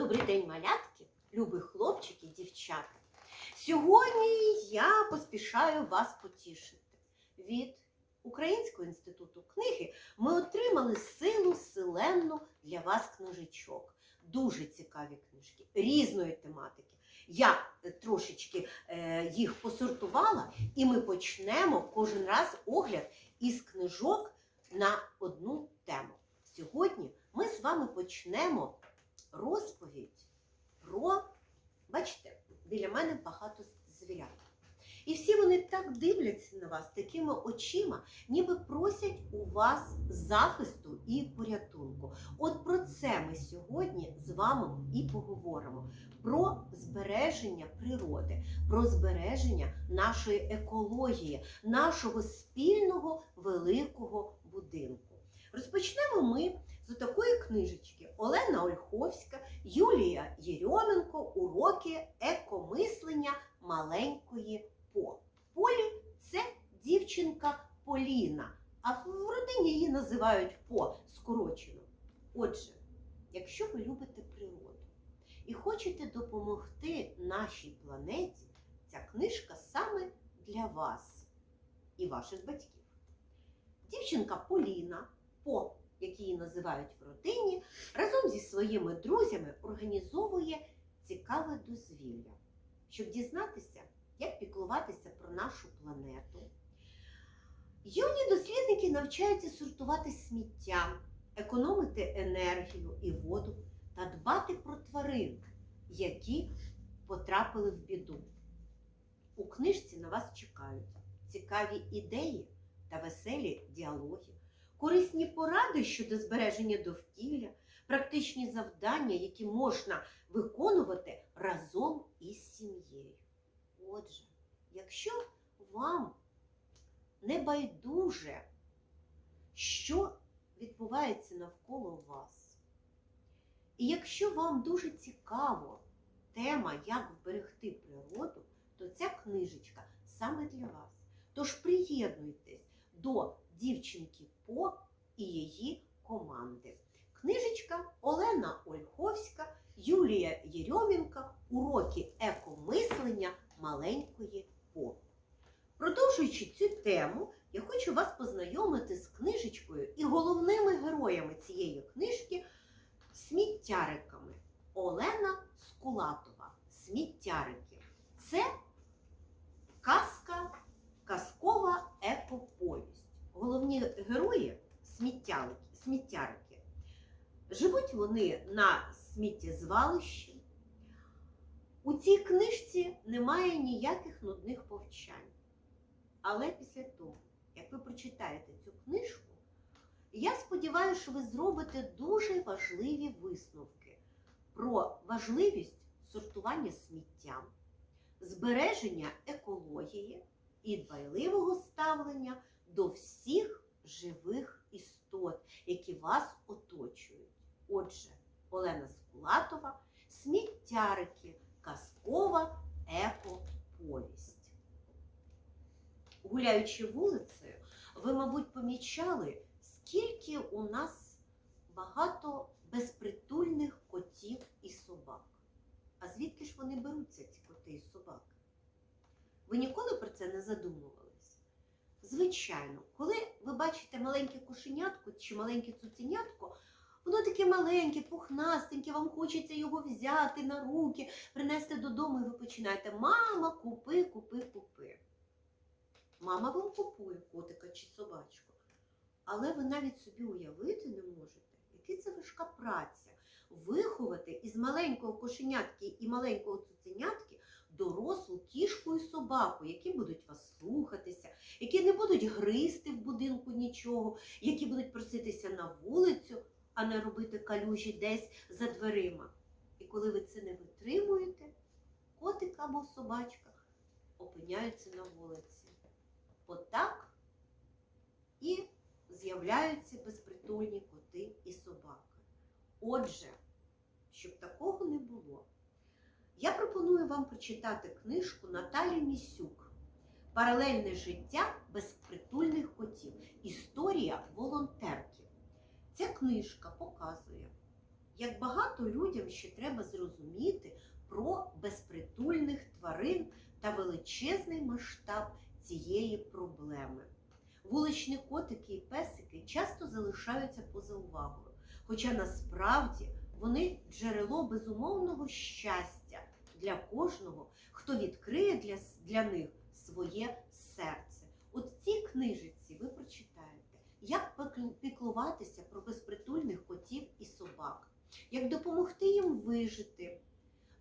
Добрий день, малятки, любі хлопчики, дівчата. Сьогодні я поспішаю вас потішити. Від Українського інституту книги ми отримали силу селенну для вас книжечок. Дуже цікаві книжки різної тематики. Я трошечки е, їх посортувала, і ми почнемо кожен раз огляд із книжок на одну тему. Сьогодні ми з вами почнемо розповідь про, бачите, біля мене багато звірят. І всі вони так дивляться на вас такими очима, ніби просять у вас захисту і порятунку. От про це ми сьогодні з вами і поговоримо: про збереження природи, про збереження нашої екології, нашого спільного великого будинку. Розпочнемо ми з такої книжечки Олена Ольховська, Юлія Єрьоменко Уроки екомислення маленької По. Полі це дівчинка Поліна, а в родині її називають По скорочено. Отже, якщо ви любите природу і хочете допомогти нашій планеті, ця книжка саме для вас і ваших батьків. Дівчинка Поліна По як її називають в родині, разом зі своїми друзями організовує цікаве дозвілля, щоб дізнатися, як піклуватися про нашу планету. Юні дослідники навчаються сортувати сміття, економити енергію і воду та дбати про тварин, які потрапили в біду. У книжці на вас чекають цікаві ідеї та веселі діалоги корисні поради щодо збереження довкілля, практичні завдання, які можна виконувати разом із сім'єю. Отже, якщо вам не байдуже, що відбувається навколо вас, і якщо вам дуже цікаво тема, як вберегти природу, то ця книжечка саме для вас. Тож приєднуйтесь до дівчинки По і її команди. Книжечка Олена Ольховська, Юлія Єрьомінка Уроки екомислення маленької По. Продовжуючи цю тему, я хочу вас познайомити з книжечкою і головними героями цієї книжки сміттяриками. Олена Скулатова. Сміттярики. Це казка, казкова екоповість головні герої сміттярики. Живуть вони на сміттєзвалищі. У цій книжці немає ніяких нудних повчань. Але після того, як ви прочитаєте цю книжку, я сподіваюся, що ви зробите дуже важливі висновки про важливість сортування сміття, збереження екології і дбайливого ставлення до всіх живих істот, які вас оточують. Отже, Олена Скулатова, сміттярики, казкова екоповість. Гуляючи вулицею, ви, мабуть, помічали, скільки у нас багато безпритульних котів і собак. А звідки ж вони беруться, ці коти і собаки? Ви ніколи про це не задумували? Звичайно, коли ви бачите маленьке кошенятко чи маленьке цуценятко, воно таке маленьке, пухнастеньке, вам хочеться його взяти на руки, принести додому, і ви починаєте Мама, купи, купи, купи. Мама вам купує котика чи собачку. Але ви навіть собі уявити не можете, яка це важка праця виховати із маленького кошенятки і маленького цуценятки дорослу кішку і собаку, які будуть вас слухатися, які не будуть гризти в будинку нічого, які будуть проситися на вулицю, а не робити калюжі десь за дверима. І коли ви це не витримуєте, котик або собачка опиняються на вулиці. Отак і з'являються безпритульні коти і собаки. Отже, щоб такого не було, пропоную вам прочитати книжку Наталі Місюк Паралельне життя безпритульних котів. Історія волонтерки. Ця книжка показує, як багато людям ще треба зрозуміти про безпритульних тварин та величезний масштаб цієї проблеми. Вуличні котики і песики часто залишаються поза увагою, хоча насправді вони джерело безумовного щастя для кожного, хто відкриє для, для них своє серце. От в цій книжиці ви прочитаєте, як піклуватися про безпритульних котів і собак, як допомогти їм вижити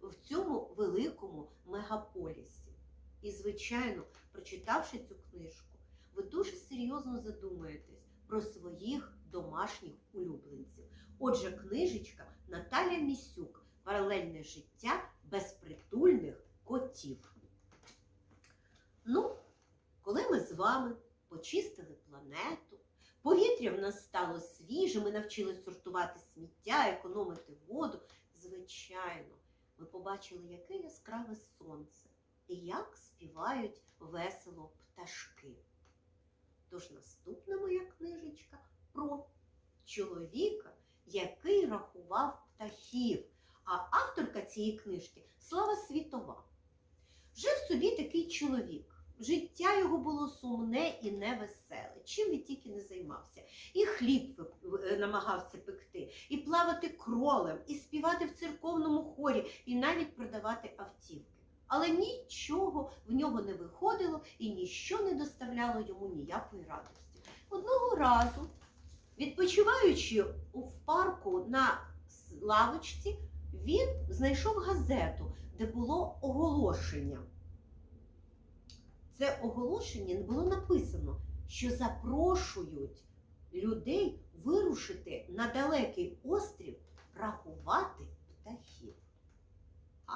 в цьому великому мегаполісі. І, звичайно, прочитавши цю книжку, ви дуже серйозно задумаєтесь про своїх домашніх улюбленців. Отже, книжечка Наталя Місюк Паралельне життя безпритульних котів. Ну, коли ми з вами почистили планету, повітря в нас стало свіже, ми навчились сортувати сміття, економити воду. Звичайно, ми побачили, яке яскраве сонце і як співають весело пташки. Тож наступна моя книжечка про чоловіка, який рахував птахів. А авторка цієї книжки Слава Світова. Жив собі такий чоловік. Життя його було сумне і невеселе. Чим він тільки не займався. І хліб е, намагався пекти, і плавати кролем, і співати в церковному хорі, і навіть продавати автівки. Але нічого в нього не виходило і ніщо не доставляло йому ніякої радості. Одного разу, відпочиваючи у- парку на лавочці, він знайшов газету, де було оголошення. Це оголошення було написано, що запрошують людей вирушити на далекий острів рахувати птахів. А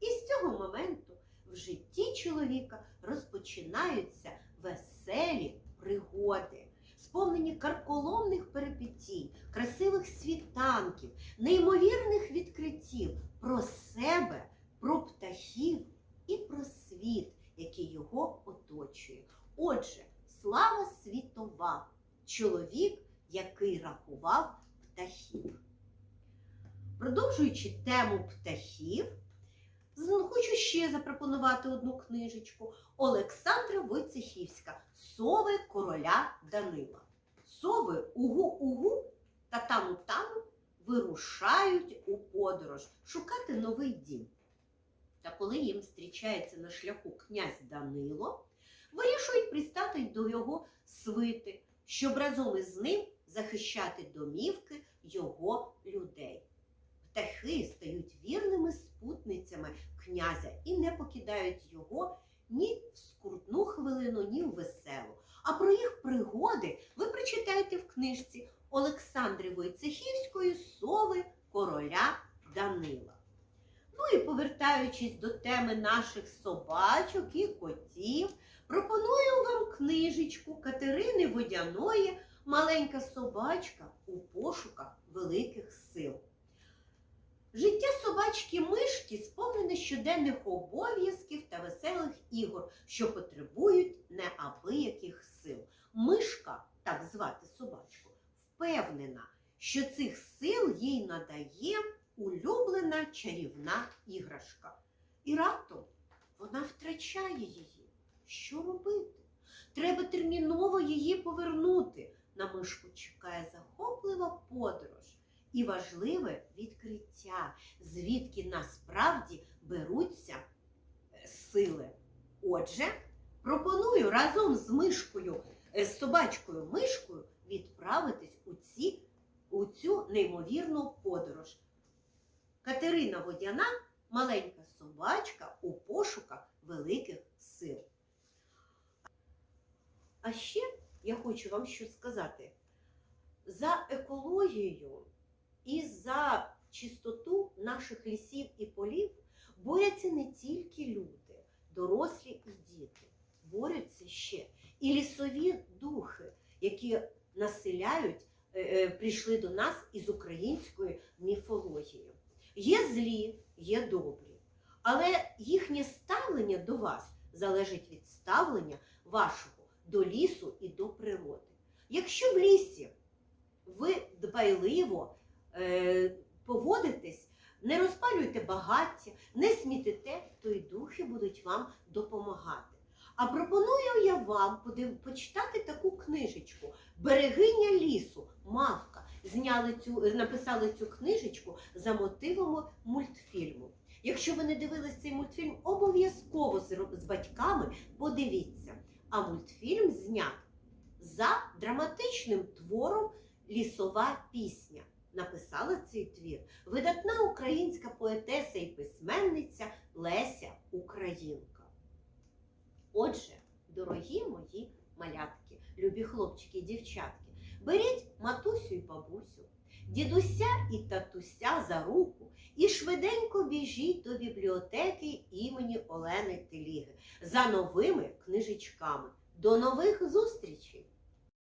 і з цього моменту в житті чоловіка розпочинаються веселі пригоди, сповнені карколомних перипетій, красивих світанків, неймовірних відкриттів про себе, про птахів і про світ, який його оточує. Отже, слава світова, чоловік, який рахував птахів. Продовжуючи тему птахів, хочу ще запропонувати одну книжечку Олександра Войцехівська Сови короля Данила. Сови угу-угу та таму-таму вирушають у подорож шукати новий дім. Та коли їм зустрічається на шляху князь Данило, вирішують пристати до його свити, щоб разом із ним захищати домівки його людей. Птахи стають вірними спутницями князя і не покидають його ні в скрутну хвилину, ні в веселу. А про їх пригоди ви прочитаєте в книжці Олександри Войцехівської Сови короля Данила. Ну і повертаючись до теми наших собачок і котів, пропоную вам книжечку Катерини Водяної Маленька собачка у пошуках великих сил. Життя собачки мишки сповнене щоденних обов'язків та веселих ігор, що потребують неабияких сил. Мишка, так звати собачку, впевнена, що цих сил їй надає улюблена чарівна іграшка. І раптом вона втрачає її. Що робити? Треба терміново її повернути. На мишку чекає захоплива подорож і важливе відкриття, звідки насправді беруться е, сили. Отже, пропоную разом з мишкою, е, з собачкою мишкою відправитись у, ці, у цю неймовірну подорож. Катерина Водяна маленька собачка у пошуках великих сил. А ще я хочу вам що сказати. За екологією і за чистоту наших лісів і полів борються не тільки люди, дорослі і діти. Борються ще і лісові духи, які населяють, е, е, прийшли до нас із української міфології. Є злі, є добрі, але їхнє ставлення до вас залежить від ставлення вашого до лісу і до природи. Якщо в лісі ви дбайливо е, поводитесь, не розпалюйте багаття, не смітите, то й духи будуть вам допомагати. А пропоную я вам почитати таку книжечку Берегиня лісу, мавка. Зняли цю, написали цю книжечку за мотивами мультфільму. Якщо ви не дивились цей мультфільм, обов'язково з батьками подивіться. А мультфільм знят за драматичним твором Лісова пісня. Написала цей твір видатна українська поетеса і письменниця Леся Українка. Отже, дорогі мої малятки, любі хлопчики і дівчатки, беріть матусю і бабусю, дідуся і татуся за руку і швиденько біжіть до бібліотеки імені Олени Теліги за новими книжечками. До нових зустрічей!